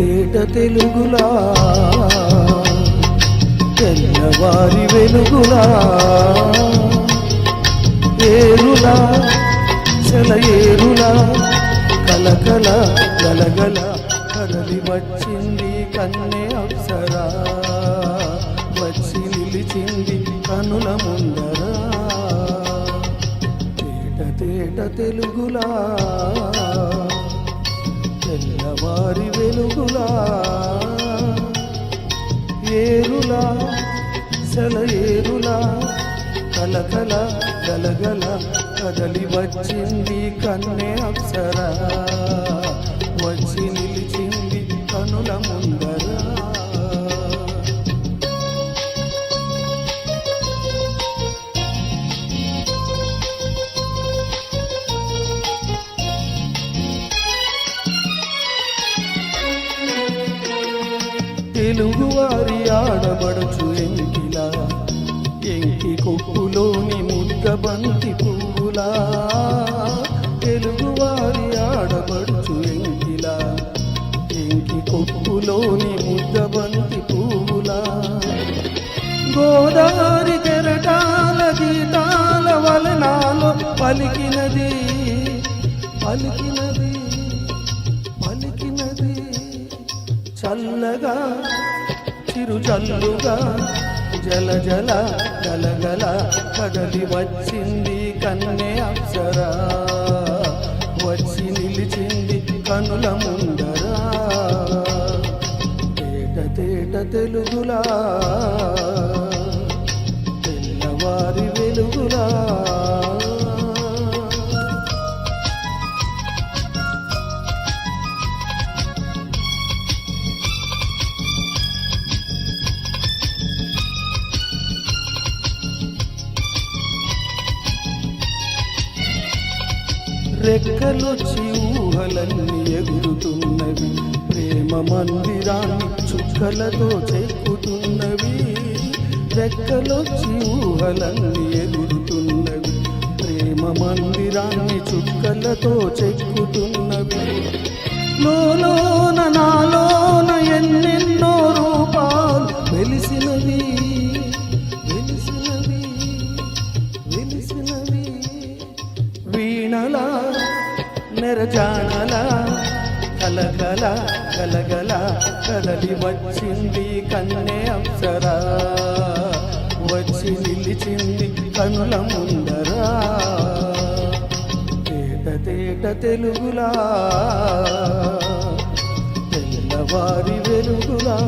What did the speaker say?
తేట తెలుగులా తెల్లవారి వెలుగులా ఏరులా చల ఏరులా కలకల గలగల కదలి వచ్చింది కన్నె అప్సరా వచ్చి నిలిచింది కనుల ముందరా. తేట తేట తెలుగులా తెల్లవారి వెలుగులా ఏరులా సెల ఏరులా కలకల గలగల కదలి వచ్చింది కన్నే అప్సరా. తెలుగువారి ఆడబడుచు ఎంకిలా. ఎంకి కొక్కులోని ముద్ద బంతి పువ్వులా. తెలుగువారి ఆడబడుచు ఎంకిలా. ఎంకి కొక్కులోని ముద్ద బంతి పువ్వులా. గోదావరి తెరటాల గీతాల వలనాలో పలికినది పలికినది చల్లగా చిరు చల్లుగా జల జల గలగల కదలి వచ్చింది కన్నె అప్సరా. వచ్చి నిలిచింది కనుల ముందరా. తేట తేట తెలుగులా తెల్లవారి వెలుగులా. రెక్కలొచ్చి ఊహలన్నీ ఎగురుతున్నవి. ప్రేమ మందిరాన్ని చుక్కలతో చెక్కుతున్నవి రెక్కలొచ్చి ఊహలన్నీ ఎగురుతున్నవి. ప్రేమ మందిరాన్ని చుక్కలతో చెక్కుతున్నవి లోలోన నెరజానల కలగల కలగల కదలి వచ్చింది కన్నె అప్సరా. వచ్చి నిలిచింది కనుల ముందరా. తేట తేట తెలుగులా తెల్లవారి వెలుగులా.